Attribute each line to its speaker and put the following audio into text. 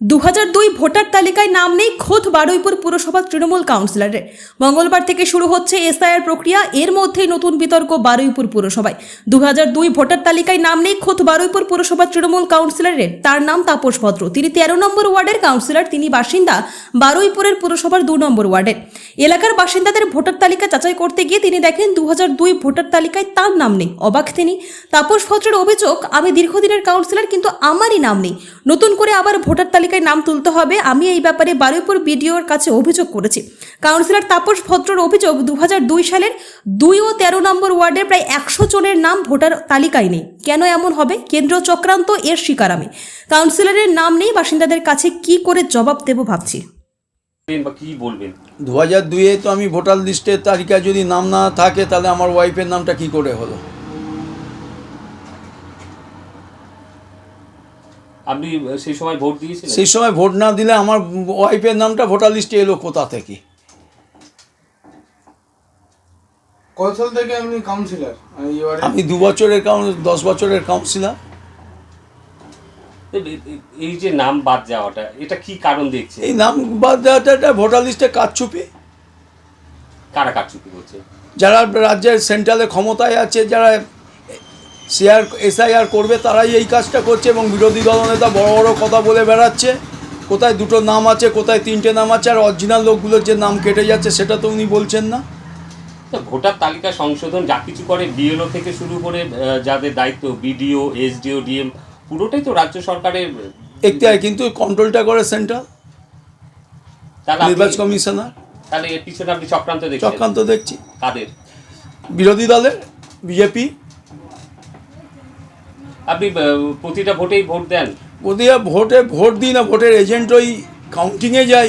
Speaker 1: দু দুই ভোটার তালিকায় নাম নেই খোদ বারুইপুর পুরসভার তৃণমূল কাউন্সিলরের। মঙ্গলবার থেকে শুরু হচ্ছে এসআইআর প্রক্রিয়া, এর মধ্যেই নতুন বিতর্ক বারুইপুর পুরসভায়। দু দুই ভোটার তালিকায় নাম নেই খোদ বারুইপুর পুরসভার তৃণমূল কাউন্সিলরের, তার নাম তাপস ভদ্র। তিনি তেরো নম্বর ওয়ার্ডের কাউন্সিলর, তিনি বাসিন্দা বারুইপুরের পুরসভার দু নম্বর ওয়ার্ডের। এলাকার বাসিন্দাদের ভোটার তালিকা যাচাই করতে গিয়ে তিনি দেখেন দু দুই ভোটার তালিকায় তার নাম নেই। অবাক তিনি। তাপস ভদ্রের অভিযোগ, আমি দীর্ঘদিনের কাউন্সিলর, কিন্তু আমারই নাম নেই। নতুন করে আবার ভোটার তালিকায় নাম তুলতে হবে। আমি এই ব্যাপারে বারুইপুর বিডিওর কাছে অভিযোগ করেছি। কাউন্সিলর তাপস ভদ্রর অভিযোগ দু সালের দুই ও তেরো নম্বর ওয়ার্ডের প্রায় একশো জনের নাম ভোটার তালিকায় নেই। কেন এমন হবে? কেন্দ্র চক্রান্ত এর শিকার আমি। কাউন্সিলরের নাম নেই বাসিন্দাদের কাছে কি করে জবাব দেব ভাবছি।
Speaker 2: দু হাজার দুইয়ে তো আমি ভোটার লিস্টের তালিকায় যদি নাম না থাকে তাহলে আমার ওয়াইফের নামটা কি করে হলো?
Speaker 3: আপনি সেই সময় ভোট দিয়েছিলেন?
Speaker 2: সেই সময় ভোট না দিলে আমার ওয়াইফের নামটা ভোটার লিস্টে এলো কোথা থেকে?
Speaker 4: কত সাল থেকে আপনি কাউন্সিলর
Speaker 2: আমি দু বছরের কাউন্স দশ বছরের কাউন্সিলর
Speaker 3: এই যে নাম বাদ যাওয়াটা এটা কি কারণ দেখছে
Speaker 2: এই নাম বাদ দেওয়াটা একটা ভোটার লিস্টে কারচুপি
Speaker 3: কারা কারচুপি করছে?
Speaker 2: যারা রাজ্যের সেন্ট্রালে ক্ষমতায় আছে যারা শেয়ার এসআইআর করবে তারাই এই কাজটা করছে এবং বিরোধী দলনেতা বড় বড় কথা বলে বেড়াচ্ছে। কোথায় দুটো নাম আছে কোথায় তিনটে নাম আছে আর অরিজিনাল লোকগুলোর যে নাম কেটে যাচ্ছে সেটা তো উনি বলছেন না।
Speaker 3: তো ভোটার তালিকা সংশোধন যা কিছু করে বিএলও থেকে শুরু করে যাদের দায়িত্ব বিডিও এসডিও ডিএম পুরোটাই তো রাজ্য সরকারের
Speaker 2: এখতিয়ার কিন্তু কন্ট্রোলটা করে সেন্ট্রাল নির্বাচন কমিশনার।
Speaker 3: তাহলে এর পিছনে আপনি চক্রান্ত দেখছেন?
Speaker 2: চক্রান্ত দেখছি।
Speaker 3: কাদের?
Speaker 2: বিরোধী দলের বিজেপি
Speaker 3: আপনি প্রতিটা ভোটেই ভোট দেন?
Speaker 2: প্রতিটা ভোটে ভোট দিই না, ভোটের এজেন্ট ওই কাউন্টিংয়ে যাই।